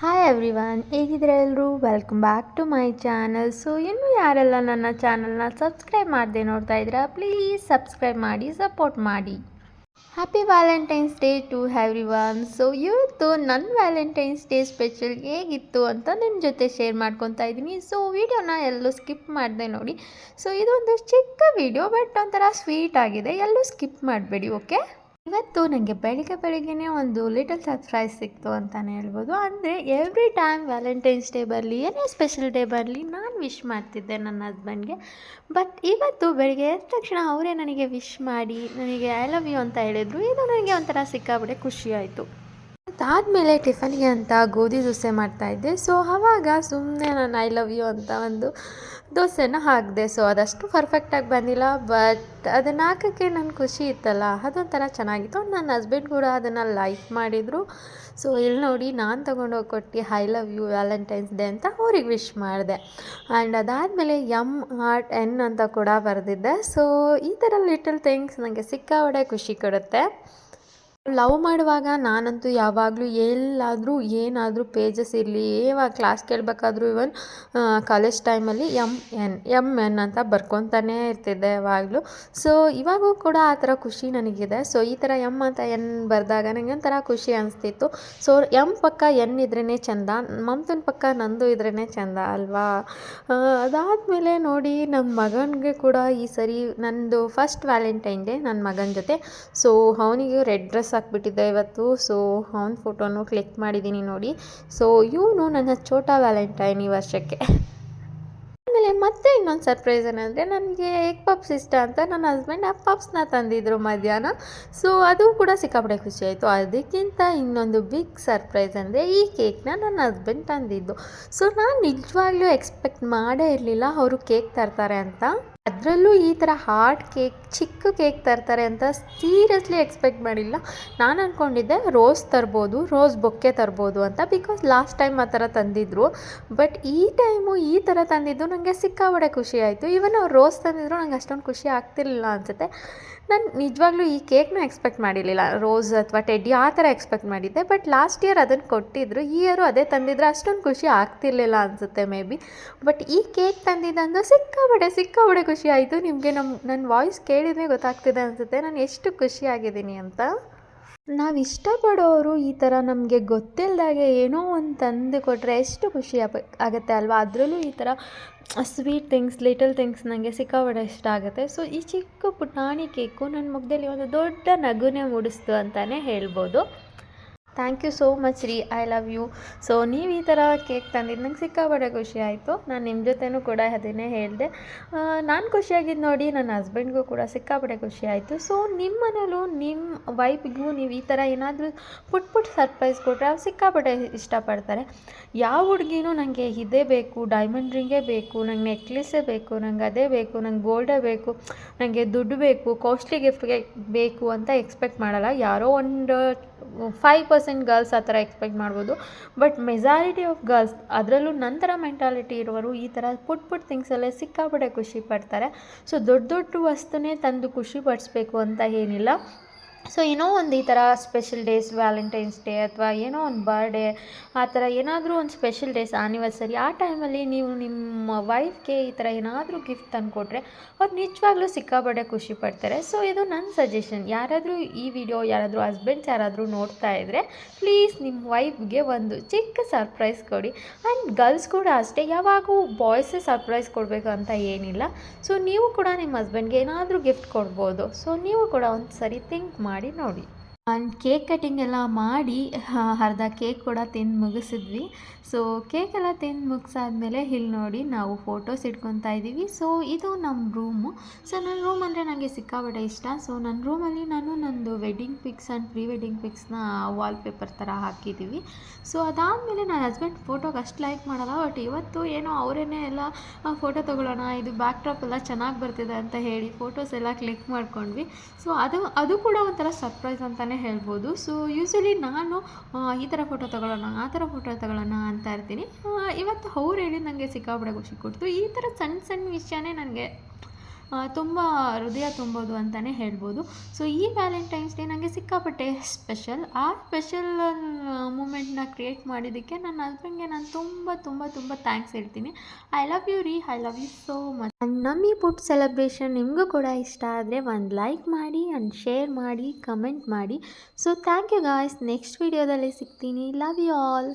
Hi everyone ಹೇಗಿದ್ರೆ ಎಲ್ಲರೂ welcome back to my channel so ಇನ್ನೂ ಯಾರೆಲ್ಲ ನನ್ನ ಚಾನಲ್ನ ಸಬ್ಸ್ಕ್ರೈಬ್ ಮಾಡದೆ ನೋಡ್ತಾ ಇದ್ದೀರಾ ಪ್ಲೀಸ್ ಸಬ್ಸ್ಕ್ರೈಬ್ ಮಾಡಿ ಸಪೋರ್ಟ್ ಮಾಡಿ. Happy Valentine's day to everyone so ಇವತ್ತು ನನ್ನ ವ್ಯಾಲೆಂಟೈನ್ಸ್ ಡೇ ಸ್ಪೆಷಲ್ ಹೇಗಿತ್ತು ಅಂತ ನಿಮ್ಮ ಜೊತೆ ಶೇರ್ ಮಾಡ್ಕೊತಾ ಇದ್ದೀನಿ. ಸೊ ವಿಡಿಯೋನ ಎಲ್ಲೂ ಸ್ಕಿಪ್ ಮಾಡಿದೆ ನೋಡಿ. ಸೊ ಇದೊಂದು ಚಿಕ್ಕ ವಿಡಿಯೋ ಬಟ್ ಒಂಥರ ಸ್ವೀಟ್ ಆಗಿದೆ. ಎಲ್ಲೂ ಸ್ಕಿಪ್ ಮಾಡಬೇಡಿ ಓಕೆ ಇವತ್ತು ನನಗೆ ಬೆಳಿಗ್ಗೆ ಬೆಳಿಗ್ಗೆನೇ ಒಂದು ಲಿಟಲ್ ಸರ್ಪ್ರೈಸ್ ಸಿಕ್ತು ಅಂತಲೇ ಹೇಳ್ಬೋದು. ಅಂದರೆ ಎವ್ರಿ ಟೈಮ್ ವ್ಯಾಲೆಂಟೈನ್ಸ್ ಡೇ ಬರಲಿ, ಏನೇ ಸ್ಪೆಷಲ್ ಡೇ ಬರಲಿ, ನಾನು ವಿಶ್ ಮಾಡ್ತಿದ್ದೆ ನನ್ನ ಹಸ್ಬೆಂಡ್ಗೆ ಬಟ್ ಇವತ್ತು ಬೆಳಿಗ್ಗೆ ಎದ್ದ ತಕ್ಷಣ ಅವರೇ ನನಗೆ ವಿಶ್ ಮಾಡಿ, ನನಗೆ ಐ ಲವ್ ಯು ಅಂತ ಹೇಳಿದರು. ಇದು ನನಗೆ ಒಂಥರ ಸಿಕ್ಕಾಬಿಡೆ ಖುಷಿಯಾಯಿತು ಅದಾದಮೇಲೆ ಟಿಫನ್ಗೆ ಅಂತ ಗೋಧಿ ದೋಸೆ ಮಾಡ್ತಾಯಿದ್ದೆ ಸೊ ಆವಾಗ ಸುಮ್ಮನೆ ನಾನು ಐ ಲವ್ ಯು ಅಂತ ಒಂದು ದೋಸೆನ ಹಾಕಿದೆ. ಸೊ ಅದಷ್ಟು ಪರ್ಫೆಕ್ಟಾಗಿ ಬಂದಿಲ್ಲ. ಬಟ್ ಅದನ್ನು ಹಾಕೋಕ್ಕೆ ನನ್ನ ಖುಷಿ ಇತ್ತಲ್ಲ, ಅದೊಂಥರ ಚೆನ್ನಾಗಿತ್ತು. ನನ್ನ ಹಸ್ಬೆಂಡ್ ಕೂಡ ಅದನ್ನು ಲೈಕ್ ಮಾಡಿದರು. ಸೊ ಇಲ್ಲಿ ನೋಡಿ ನಾನು ತೊಗೊಂಡೋಗಿ ಕೊಟ್ಟು I love you Valentine's day ಅಂತ ಅವ್ರಿಗೆ ವಿಶ್ ಮಾಡಿದೆ. ಆ್ಯಂಡ್ ಅದಾದಮೇಲೆ ಎಂ ಆರ್ಟ್ ಎನ್ ಅಂತ ಕೂಡ ಬರೆದಿದ್ದೆ. ಸೊ ಈ ಥರ ಲಿಟಲ್ ಥಿಂಗ್ಸ್ ನನಗೆ ಸಿಕ್ಕಾಪಟ್ಟೆ ಖುಷಿ ಕೊಡುತ್ತೆ. ಲವ್ ಮಾಡುವಾಗ ನಾನಂತೂ ಯಾವಾಗಲೂ ಎಲ್ಲಾದರೂ ಏನಾದರೂ ಪೇಜಸ್ ಇರಲಿ ಯಾವಾಗ ಕ್ಲಾಸ್ ಕೇಳಬೇಕಾದ್ರೂ ಇವನ್ ಕಾಲೇಜ್ ಟೈಮಲ್ಲಿ ಎಂ ಎನ್ ಎಂ ಎನ್ ಅಂತ ಬರ್ಕೊತಾನೇ ಇರ್ತಿದ್ದೆ ಯಾವಾಗಲೂ. ಸೊ ಇವಾಗೂ ಕೂಡ ಆ ಥರ ಖುಷಿ ನನಗಿದೆ. ಸೊ ಈ ಥರ ಎಂ ಅಂತ ಎನ್ ಬರೆದಾಗ ನನಗೆ ಒಂಥರ ಖುಷಿ ಅನಿಸ್ತಿತ್ತು. ಸೊ ಎಂ ಪಕ್ಕ ಎನ್ ಇದ್ರೇ ಚೆಂದ, ಮಮ್ತನ ಪಕ್ಕ ನಂದು ಇದ್ರೇ ಚೆಂದ ಅಲ್ವಾ? ಅದಾದಮೇಲೆ ನೋಡಿ ನನ್ನ ಮಗನಿಗೆ ಕೂಡ ಈ ಸರಿ ನಂದು ಫಸ್ಟ್ ವ್ಯಾಲೆಂಟೈನ್ ಡೇ ನನ್ನ ಮಗನ ಜೊತೆ. ಸೊ ಅವನಿಗೆ ರೆಡ್ ಡ್ರೆಸ್ ಹಾಕ್ಬಿಟ್ಟಿದ್ದೆ ಇವತ್ತು. ಸೊ ಅವನ ಫೋಟೋನು ಕ್ಲಿಕ್ ಮಾಡಿದ್ದೀನಿ ನೋಡಿ. ಸೊ ಇವನು ನನ್ನ ಛೋಟಾ ವ್ಯಾಲೆಂಟೈನ್ ಈ ವರ್ಷಕ್ಕೆ. ಆಮೇಲೆ ಮತ್ತೆ ಇನ್ನೊಂದು ಸರ್ಪ್ರೈಸ್ ಏನಂದರೆ ನನಗೆ ಎಗ್ ಪಪ್ಸ್ ಇಷ್ಟ ಅಂತ ನನ್ನ ಹಸ್ಬೆಂಡ್ ಆ ಪಪ್ಸ್ನ ತಂದಿದ್ರು ಮಧ್ಯಾಹ್ನ. ಸೊ ಅದು ಕೂಡ ಸಿಕ್ಕಾಪಟ್ಟೆ ಖುಷಿ ಆಯಿತು. ಅದಕ್ಕಿಂತ ಇನ್ನೊಂದು ಬಿಗ್ ಸರ್ಪ್ರೈಸ್ ಅಂದರೆ ಈ ಕೇಕ್ನ ನನ್ನ ಹಸ್ಬೆಂಡ್ ತಂದಿದ್ದು. ಸೊ ನಾನು ನಿಜವಾಗ್ಲೂ ಎಕ್ಸ್ಪೆಕ್ಟ್ ಮಾಡೇ ಇರಲಿಲ್ಲ ಅವರು ಕೇಕ್ ತರ್ತಾರೆ ಅಂತ. ಅದರಲ್ಲೂ ಈ ಥರ ಹಾರ್ಟ್ ಕೇಕ್ ಚಿಕ್ಕ ಕೇಕ್ ತರ್ತಾರೆ ಅಂತ ಸೀರಿಯಸ್ಲಿ ಎಕ್ಸ್ಪೆಕ್ಟ್ ಮಾಡಿಲ್ಲ. ನಾನು ಅಂದ್ಕೊಂಡಿದ್ದೆ ರೋಸ್ ತರ್ಬೋದು ರೋಸ್ ಬೊಕ್ಕೆ ತರ್ಬೋದು ಅಂತ ಬಿಕಾಸ್ ಲಾಸ್ಟ್ ಟೈಮ್ ಆ ಥರ ತಂದಿದ್ರು. ಬಟ್ ಈ ಟೈಮು ಈ ಥರ ತಂದಿದ್ದು ನನಗೆ ಸಿಕ್ಕಾಬಡೆ ಖುಷಿ ಆಯಿತು. ಈವನ್ ಅವ್ರು ರೋಸ್ ತಂದಿದ್ರು ನಂಗೆ ಅಷ್ಟೊಂದು ಖುಷಿ ಆಗ್ತಿರ್ಲಿಲ್ಲ ಅನ್ಸುತ್ತೆ. ನಾನು ನಿಜವಾಗ್ಲೂ ಈ ಕೇಕ್ನ ಎಕ್ಸ್ಪೆಕ್ಟ್ ಮಾಡಿರಲಿಲ್ಲ. ರೋಸ್ ಅಥವಾ ಟೆಡ್ಡಿ ಆ ಥರ ಎಕ್ಸ್ಪೆಕ್ಟ್ ಮಾಡಿದ್ದೆ. ಬಟ್ ಲಾಸ್ಟ್ ಇಯರ್ ಅದನ್ನು ಕೊಟ್ಟಿದ್ರು. ಈ ಇಯರು ಅದೇ ತಂದಿದ್ರೆ ಅಷ್ಟೊಂದು ಖುಷಿ ಆಗ್ತಿರ್ಲಿಲ್ಲ ಅನಿಸುತ್ತೆ ಮೇ ಬಿ ಬಟ್ ಈ ಕೇಕ್ ತಂದಿದ್ದಂದು ಸಿಕ್ಕಾಬಡೆ ಸಿಕ್ಕಾಬಡೆ ಖುಷಿ ಆಯಿತು. ನಿಮಗೆ ನಮ್ಮ ನನ್ನ ವಾಯ್ಸ್ ಕೇಳಿದ್ರೆ ಗೊತ್ತಾಗ್ತಿದೆ ಅನಿಸುತ್ತೆ. ನಾನು ಎಷ್ಟು ಖುಷಿಯಾಗಿದ್ದೀನಿ ಅಂತ. ನಾವು ಇಷ್ಟಪಡೋರು ಈ ಥರ ನಮಗೆ ಗೊತ್ತಿಲ್ಲದಾಗೆ ಏನೋ ಒಂದು ತಂದು ಕೊಟ್ಟರೆ ಎಷ್ಟು ಖುಷಿ ಆಗುತ್ತೆ ಅಲ್ವಾ? ಅದರಲ್ಲೂ ಈ ಥರ ಸ್ವೀಟ್ ಥಿಂಗ್ಸ್ ಲಿಟಲ್ ಥಿಂಗ್ಸ್ ನನಗೆ ಸಿಕ್ಕಾಪಟ್ಟೆ ಇಷ್ಟ ಆಗುತ್ತೆ. ಸೊ ಈ ಚಿಕ್ಕ ಪುಟಾಣಿ ಕೇಕು ನನ್ನ ಮುಖದಲ್ಲಿ ಒಂದು ದೊಡ್ಡ ನಗುನೇ ಮೂಡಿಸ್ತು ಅಂತಲೇ ಹೇಳ್ಬೋದು. ಥ್ಯಾಂಕ್ ಯು ಸೋ ಮಚ್ ರೀ ಐ ಲವ್ ಯು ಸೊ ನೀವು ಈ ಥರ ಕೇಕ್ ತಂದಿದ್ದು ನಂಗೆ ಸಿಕ್ಕಾಪಟ್ಟೆ ಖುಷಿ ಆಯಿತು. ನಾನು ನಿಮ್ಮ ಜೊತೆನೂ ಕೂಡ ಅದನ್ನೇ ಹೇಳಿದೆ. ನಾನು ಖುಷಿಯಾಗಿದ್ದು ನೋಡಿ ನನ್ನ ಹಸ್ಬೆಂಡ್ಗೂ ಕೂಡ ಸಿಕ್ಕಾಪಟ್ಟೆ ಖುಷಿ ಆಯಿತು. ಸೊ ನಿಮ್ಮ ಮನೇಲೂ ನಿಮ್ಮ ವೈಫ್ಗೂ ನೀವು ಈ ಥರ ಏನಾದರೂ ಪುಟ್ ಪುಟ್ ಸರ್ಪ್ರೈಸ್ ಕೊಟ್ಟರೆ ಅವ್ರು ಸಿಕ್ಕಾಪಟ್ಟೆ ಇಷ್ಟಪಡ್ತಾರೆ. ಯಾವ ಹುಡುಗಿನೂ ನನಗೆ ಇದೇ ಬೇಕು ಡೈಮಂಡ್ ರಿಂಗೇ ಬೇಕು, ನಂಗೆ ನೆಕ್ಲೆಸ್ಸೇ ಬೇಕು, ನಂಗೆ ಅದೇ ಬೇಕು, ನಂಗೆ ಗೋಲ್ಡೇ ಬೇಕು ನನಗೆ ದುಡ್ಡು ಬೇಕು ಕಾಸ್ಟ್ಲಿ ಗಿಫ್ಟ್ಗೆ ಬೇಕು ಅಂತ ಎಕ್ಸ್ಪೆಕ್ಟ್ ಮಾಡಲ್ಲ. ಯಾರೋ ಒಂದು ಫೈವ್ ಪರ್ಸೆಂಟ್ ಗರ್ಲ್ಸ್ ಆ ಥರ ಎಕ್ಸ್ಪೆಕ್ಟ್ ಮಾಡ್ಬೋದು. ಬಟ್ ಮೆಜಾರಿಟಿ ಆಫ್ ಗರ್ಲ್ಸ್ ಅದರಲ್ಲೂ ನಂತರ ಮೆಂಟಾಲಿಟಿ ಇರೋರು ಈ ಥರ ಪುಟ್ ಪುಟ್ ಥಿಂಗ್ಸಲ್ಲೇ ಸಿಕ್ಕಾಪಟ್ಟೆ ಖುಷಿ ಪಡ್ತಾರೆ. ಸೊ ದೊಡ್ಡ ದೊಡ್ಡ ವಸ್ತುನೇ ತಂದು ಖುಷಿ ಪಡಿಸ್ಬೇಕು ಅಂತ ಏನಿಲ್ಲ. ಸೊ ಏನೋ ಒಂದು ಈ ಥರ ಸ್ಪೆಷಲ್ ಡೇಸ್ ವ್ಯಾಲೆಂಟೈನ್ಸ್ ಡೇ ಅಥವಾ ಏನೋ ಒಂದು ಬರ್ಡೇ ಆ ಥರ ಏನಾದರೂ ಒಂದು ಸ್ಪೆಷಲ್ ಡೇಸ್ ಆ್ಯನಿವರ್ಸರಿ ಆ ಟೈಮಲ್ಲಿ ನೀವು ನಿಮ್ಮ ವೈಫ್ಗೆ ಈ ಥರ ಏನಾದರೂ ಗಿಫ್ಟ್ ತಂದುಕೊಟ್ರೆ ಅವ್ರು ನಿಜವಾಗ್ಲೂ ಸಿಕ್ಕಾಪಟ್ಟೆ ಖುಷಿ ಪಡ್ತಾರೆ. ಸೊ ಇದು ನನ್ನ ಸಜೆಷನ್ ಯಾರಾದರೂ ಈ ವಿಡಿಯೋ ಯಾರಾದರೂ ಹಸ್ಬೆಂಡ್ಸ್ ಯಾರಾದರೂ ನೋಡ್ತಾ ಇದ್ದರೆ ಪ್ಲೀಸ್ ನಿಮ್ಮ ವೈಫ್ಗೆ ಒಂದು ಚಿಕ್ಕ ಸರ್ಪ್ರೈಸ್ ಕೊಡಿ. ಆ್ಯಂಡ್ ಗರ್ಲ್ಸ್ ಕೂಡ ಅಷ್ಟೇ, ಯಾವಾಗೂ ಬಾಯ್ಸೇ ಸರ್ಪ್ರೈಸ್ ಕೊಡಬೇಕು ಅಂತ ಏನಿಲ್ಲ. ಸೊ ನೀವು ಕೂಡ ನಿಮ್ಮ ಹಸ್ಬೆಂಡ್ಗೆ ಏನಾದರೂ ಗಿಫ್ಟ್ ಕೊಡ್ಬೋದು. ಸೊ ನೀವು ಕೂಡ ಒಂದು ಸರಿ ಥಿಂಕ್ ಮಾಡಿ. ನೋಡಿ ಆ್ಯಂಡ್ ಕೇಕ್ ಕಟಿಂಗ್ ಎಲ್ಲ ಮಾಡಿ ಅರ್ಧ ಕೇಕ್ ಕೂಡ ತಿಂದು ಮುಗಿಸಿದ್ವಿ. ಸೊ ಕೇಕ್ ಎಲ್ಲ ತಿಂದು ಮುಗಿಸಾದ್ಮೇಲೆ ಇಲ್ಲಿ ನೋಡಿ ನಾವು ಫೋಟೋಸ್ ಇಟ್ಕೊತಾ ಇದ್ದೀವಿ. ಸೊ ಇದು ನಮ್ಮ ರೂಮು ಸೊ ನನ್ನ ರೂಮ್ ಅಂದರೆ ನನಗೆ ಸಿಕ್ಕಾಪಟ್ಟೆ ಇಷ್ಟ. ಸೊ ನನ್ನ ರೂಮಲ್ಲಿ ನಾನು ನಂದು wedding pics and pre wedding ಪಿಕ್ಸ್ನ wallpaper ಥರ ಹಾಕಿದ್ದೀವಿ. ಸೊ ಅದಾದಮೇಲೆ ನನ್ನ ಹಸ್ಬೆಂಡ್ ಫೋಟೋಗೆ ಅಷ್ಟು ಲೈಕ್ ಮಾಡಲ್ಲ. ಬಟ್ ಇವತ್ತು ಏನೋ ಅವರೇನೇ ಎಲ್ಲ ಫೋಟೋ ತೊಗೊಳ್ಳೋಣ, ಇದು ಬ್ಯಾಕ್ ಡ್ರಾಪ್ ಎಲ್ಲ ಚೆನ್ನಾಗಿ ಬರ್ತಿದೆ ಅಂತ ಹೇಳಿ ಫೋಟೋಸ್ ಎಲ್ಲ ಕ್ಲಿಕ್ ಮಾಡ್ಕೊಂಡ್ವಿ. ಸೊ ಅದು ಅದು ಕೂಡ ಒಂಥರ ಸರ್ಪ್ರೈಸ್ ಅಂತಲೇ ಹೇಳ್ಬೋದು. ಸೊ ಯೂಶ್ವಲಿ ನಾನು ಈ ಥರ ಫೋಟೋ ತಗೊಳ್ಳೋಣ, ಆ ಥರ ಫೋಟೋ ತಗೊಳ್ಳೋಣ ಅಂತ ಇರ್ತೀನಿ. ಇವತ್ತು ಅವ್ರು ಹೇಳಿ ನನಗೆ ಸಿಕ್ಕಾಪಟ್ಟೆ ಖುಷಿ ಕೊಡ್ತು. ಈ ಥರ ಸಣ್ಣ ಸಣ್ಣ ವಿಷಯನೇ ನನಗೆ ತುಂಬ ಹೃದಯ ತುಂಬೋದು ಅಂತಲೇ ಹೇಳ್ಬೋದು. ಸೊ ಈ ವ್ಯಾಲೆಂಟೈನ್ಸ್ ಡೇ ನನಗೆ ಸಿಕ್ಕಾಪಟ್ಟೆ ಸ್ಪೆಷಲ್ ಆ ಸ್ಪೆಷಲ್ ಮೂಮೆಂಟ್ನ ಕ್ರಿಯೇಟ್ ಮಾಡಿದ್ದಕ್ಕೆ ನನ್ನ ಹಸ್ಬೆಂಡ್ಗೆ ನಾನು ತುಂಬ ತುಂಬ ತುಂಬ ಥ್ಯಾಂಕ್ಸ್ ಹೇಳ್ತೀನಿ. ಐ ಲವ್ ಯು ರೀ I love you so much and ನಮ್ಮ ಈ ಸೆಲೆಬ್ರೇಷನ್ ನಿಮಗೂ ಕೂಡ ಇಷ್ಟ ಆದರೆ ಒಂದು ಲೈಕ್ ಮಾಡಿ ಆ್ಯಂಡ್ ಶೇರ್ ಮಾಡಿ ಕಮೆಂಟ್ ಮಾಡಿ. So thank you guys next ವೀಡಿಯೋದಲ್ಲಿ ಸಿಗ್ತೀನಿ. Love you all